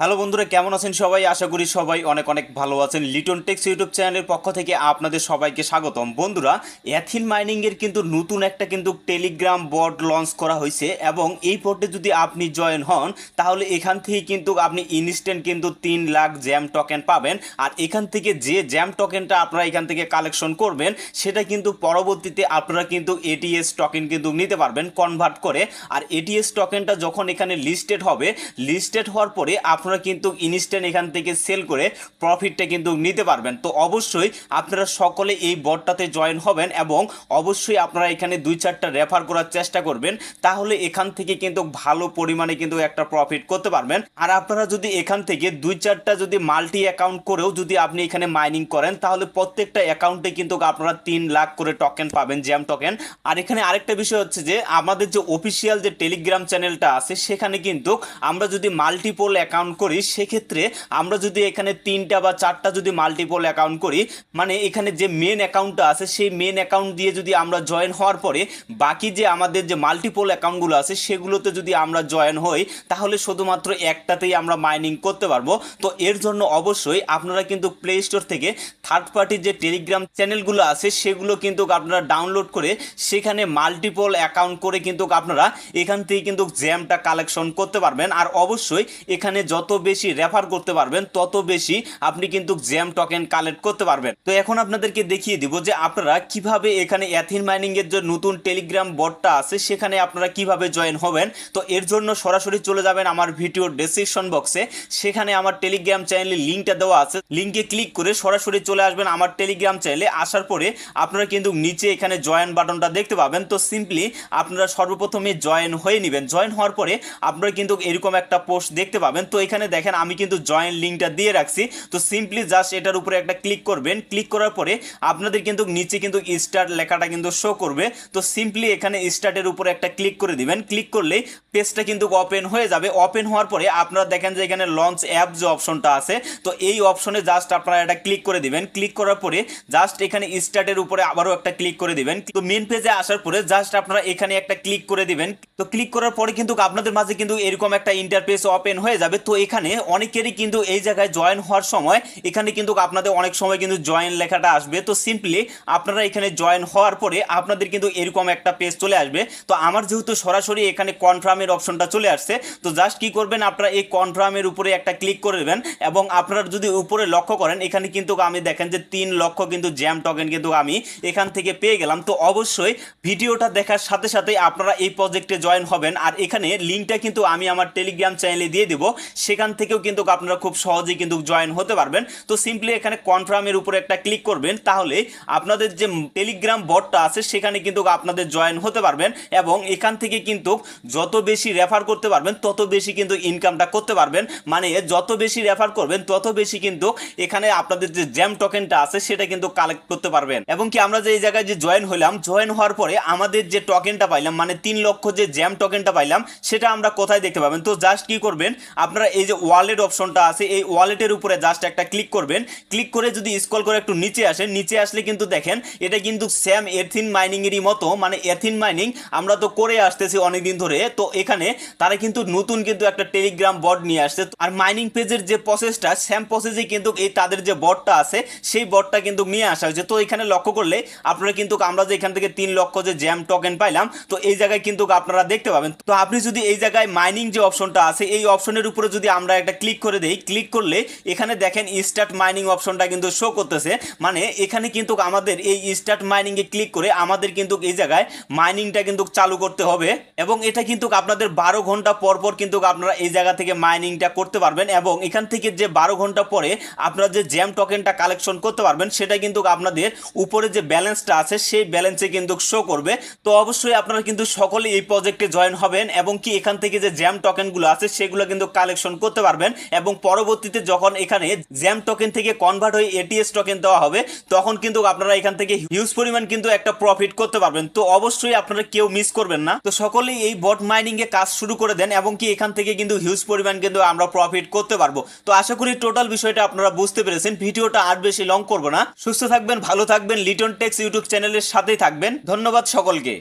Hello বন্ধুরা, কেমন আছেন সবাই? আশা করি সবাই অনেক অনেক ভালো আছেন। লিটন টেক্স ইউটিউব চ্যানেলের পক্ষ থেকে আপনাদের সবাইকে স্বাগতম। বন্ধুরা অ্যাথিন মাইনিংয়ের কিন্তু নতুন একটা কিন্তু টেলিগ্রাম বট লঞ্চ করা হয়েছে এবং এই বটে যদি আপনি জয়েন হন, তাহলে এখান থেকে কিন্তু আপনি ইনস্ট্যান্ট কিন্তু তিন লাখ জ্যাম টোকেন পাবেন। আর এখান থেকে যে জ্যাম টোকেনটা আপনারা এখান থেকে কালেকশন করবেন, সেটা কিন্তু পরবর্তীতে আপনারা কিন্তু এটিএস টোকেন কিন্তু নিতে পারবেন কনভার্ট করে। আর এটিএস টোকেনটা যখন এখানে লিস্টেড হবে লিস্টেড হওয়ার পরে আপনারা কিন্তু ইনস্ট্যান্ট এখান থেকে সেল করে প্রফিটটা কিন্তু নিতে পারবেন। তো অবশ্যই আপনারা সকলে এই বটটাতে জয়েন হবেন এবং অবশ্যই আপনারা এখানে দুই চারটা রেফার করার চেষ্টা করবেন, তাহলে এখান থেকে কিন্তু ভালো পরিমাণে কিন্তু একটা প্রফিট করতে পারবেন। আর আপনারা যদি এখান থেকে দুই চারটা যদি মাল্টি অ্যাকাউন্ট করেও যদি আপনি এখানে মাইনিং করেন, তাহলে প্রত্যেকটা অ্যাকাউন্টে কিন্তু আপনারা তিন লাখ করে টোকেন পাবেন জ্যাম টোকেন আর এখানে আরেকটা বিষয় হচ্ছে যে, আমাদের যে অফিসিয়াল যে টেলিগ্রাম চ্যানেলটা আছে, সেখানে কিন্তু আমরা যদি মাল্টিপল অ্যাকাউন্ট করি, সেক্ষেত্রে আমরা যদি এখানে তিনটা বা চারটা যদি মাল্টিপল অ্যাকাউন্ট করি মানে এখানে যে মেন অ্যাকাউন্টটা আছে, সেই মেন অ্যাকাউন্ট দিয়ে যদি আমরা জয়েন হওয়ার পরে বাকি যে আমাদের যে মাল্টিপল অ্যাকাউন্টগুলো আছে, সেগুলোতে যদি আমরা জয়েন হই, তাহলে শুধুমাত্র একটাতেই আমরা মাইনিং করতে পারব। তো এর জন্য অবশ্যই আপনারা কিন্তু প্লে স্টোর থেকে থার্ড পার্টির যে টেলিগ্রাম চ্যানেলগুলো আছে, সেগুলো কিন্তু আপনারা ডাউনলোড করে সেখানে মাল্টিপল অ্যাকাউন্ট করে কিন্তু আপনারা এখান থেকে কিন্তু জ্যামটা কালেকশন করতে পারবেন। আর অবশ্যই এখানে যত বেশি রেফার করতে পারবেন, তত বেশি আপনি কিন্তু জ্যাম টোকেন কালেক্ট করতে পারবেন। তো এখন আপনাদেরকে দেখিয়ে দিব যে আপনারা কীভাবে এখানে অ্যাথিন মাইনিং এর যে নতুন টেলিগ্রাম বটটা আছে, সেখানে আপনারা কীভাবে জয়েন হবেন। তো এর জন্য সরাসরি চলে যাবেন আমার ভিডিওর ডেসক্রিপশন বক্সে সেখানে আমার টেলিগ্রাম চ্যানেলের লিঙ্কটা দেওয়া আছে। লিঙ্কে ক্লিক করে সরাসরি চলে আসবেন আমার টেলিগ্রাম চ্যানেলে আসার পরে আপনারা কিন্তু নিচে এখানে জয়েন বাটনটা দেখতে পাবেন। তো সিম্পলি আপনারা সর্বপ্রথমে জয়েন হয়ে নেবেন। জয়েন হওয়ার পরে আপনারা কিন্তু এরকম একটা পোস্ট দেখতে পাবেন। তো এখানে দেখেন আমি কিন্তু জয়েন লিঙ্কটা দিয়ে রাখছি। তো সিম্পলি জাস্ট এটার উপরে একটা ক্লিক করবেন। ক্লিক করার পরে আপনাদের কিন্তু নিচে কিন্তু স্টার্ট লেখাটা কিন্তু শো করবে। তো সিম্পলি এখানে স্টার্টের উপরে একটা ক্লিক করে দিবেন। ক্লিক করলেই পেজটা কিন্তু ওপেন হয়ে যাবে। ওপেন হওয়ার পরে আপনারা দেখেন যে এখানে লঞ্চ অ্যাপ যে অপশনটা আছে, তো এই অপশনে জাস্ট আপনারা এটা ক্লিক করে দিবেন। ক্লিক করার পরে জাস্ট এখানে স্টার্টের উপরে আবারও একটা ক্লিক করে দিবেন। তো মেন পেজে আসার পরে জাস্ট আপনারা এখানে একটা ক্লিক করে দিবেন। তো ক্লিক করার পরে কিন্তু আপনাদের মাঝে কিন্তু এরকম একটা ইন্টারফেস ওপেন হয়ে যাবে। তো এখানে অনেকেরই কিন্তু এই জায়গায় জয়েন হওয়ার সময় এখানে কিন্তু আপনাদের অনেক সময় কিন্তু জয়েন লেখাটা আসবে। তো সিম্পলি আপনারা এখানে জয়েন হওয়ার পরে আপনাদের কিন্তু এরকম একটা পেজ চলে আসবে। তো আমার যেহেতু সরাসরি এখানে কনফার্মের অপশনটা চলে আসছে, তো জাস্ট কি করবেন আপনারা এই কনফার্মের উপরে একটা ক্লিক করে দেবেন এবং আপনারা যদি উপরে লক্ষ্য করেন, এখানে কিন্তু আমি দেখেন যে তিন লক্ষ কিন্তু জ্যাম টোকেন কিন্তু আমি এখান থেকে পেয়ে গেলাম। তো অবশ্যই ভিডিওটা দেখার সাথে সাথে আপনারা এই প্রজেক্টে জয়েন হবেন। আর এখানে লিঙ্কটা কিন্তু আমি আমার টেলিগ্রাম চ্যানেলে দিয়ে দিব। সেখান থেকেও কিন্তু আপনারা খুব সহজেই কিন্তু জয়েন হতে পারবেন। তো সিম্পলি এখানে কনফার্মের উপরে একটা ক্লিক করবেন, তাহলে আপনাদের যে টেলিগ্রাম বটটা আছে, সেখানে কিন্তু আপনাদের জয়েন হতে পারবেন এবং এখান থেকে কিন্তু যত বেশি রেফার করতে পারবেন, তত বেশি কিন্তু ইনকামটা করতে পারবেন। মানে যত বেশি রেফার করবেন, তত বেশি কিন্তু এখানে আপনাদের যে জ্যাম টোকেনটা আছে, সেটা কিন্তু কালেক্ট করতে পারবেন। এবং কি আমরা যে এই জায়গায় যে জয়েন হলাম জয়েন হওয়ার পরে আমাদের যে টোকেনটা পাইলাম মানে তিন লক্ষ যে জ্যাম টোকেনটা পাইলাম, সেটা আমরা কোথায় দেখতে পাবেন? তো জাস্ট কি করবেন, আপনারা এই যে ওয়ালেট অপশনটা আছে, এই ওয়ালেটের উপরে জাস্ট একটা ক্লিক করবেন। ক্লিক করে যদি স্ক্রল করে একটু নিচে আসেন, নিচে আসলে কিন্তু দেখেন, এটা কিন্তু স্যাম এথিন মাইনিং এরই মতো মানে এথিন মাইনিং আমরা তো করে আসতেছি অনেকদিন ধরে। তো এখানে তারা কিন্তু নতুন কিন্তু একটা টেলিগ্রাম বট নিয়ে আসছে। আর মাইনিং পেজের যে প্রসেসটা স্যাম প্রসেসে কিন্তু এই তাদের যে বটটা আছে, সেই বটটা কিন্তু নিয়ে আসা হয়েছে। তো এখানে লক্ষ্য করলে আপনারা কিন্তু আমরা যে এখান থেকে তিন লক্ষ যে জ্যাম টোকেন পাইলাম, তো এই জায়গায় কিন্তু আপনারা দেখতে পাবেন। তো আপনি যদি এই জায়গায় মাইনিং যে অপশনটা আছে, এই অপশনের উপরে যদি আমরা একটা ক্লিক করে দেই। ক্লিক করলে এখানে দেখেন স্টার্ট মাইনিং অপশনটা কিন্তু শো করতেছে। মানে এখানে কিন্তু আমাদের এই স্টার্ট মাইনিংয়ে ক্লিক করে আমাদের কিন্তু এই জায়গায় মাইনিংটা কিন্তু চালু করতে হবে। এবং এটা কিন্তু আপনাদের বারো ঘণ্টা পর পর কিন্তু আপনারা এই জায়গা থেকে মাইনিংটা করতে পারবেন। এবং এখান থেকে যে বারো ঘণ্টা পরে আপনারা যে জ্যাম টোকেনটা কালেকশন করতে পারবেন, সেটা কিন্তু আপনাদের উপরে যে ব্যালেন্সটা আছে, সেই ব্যালেন্সে কিন্তু শো করবে। তো অবশ্যই আপনারা কিন্তু সকলে এই প্রজেক্টে জয়েন হবেন এবং কি এখান থেকে যে জ্যাম টোকেনগুলো আছে, সেগুলো কিন্তু কালেকশন করতে পারবেন এবং পরবর্তীতে যখন এখানে জ্যাম টোকেন থেকে কনভার্ট হয়ে এটিএস টোকেন দেওয়া হবে, তখন কিন্তু আপনারা এখান থেকে হিউজ পরিমাণ কিন্তু একটা প্রফিট করতে পারবেন। তো অবশ্যই আপনারা কেউ মিস করবেন না। তো সকলেই এই বট মাইনিং এ কাজ শুরু করে দেন এবং কি এখান থেকে কিন্তু হিউজ পরিমাণ কিন্তু আমরা প্রফিট করতে পারব। তো আশা করি টোটাল বিষয়টা আপনারা বুঝতে পেরেছেন। ভিডিওটা আর বেশি লং করব না। সুস্থ থাকবেন, ভালো থাকবেন। লিটন টেক্স ইউটিউব চ্যানেলের সাথেই থাকবেন। ধন্যবাদ সকলকে।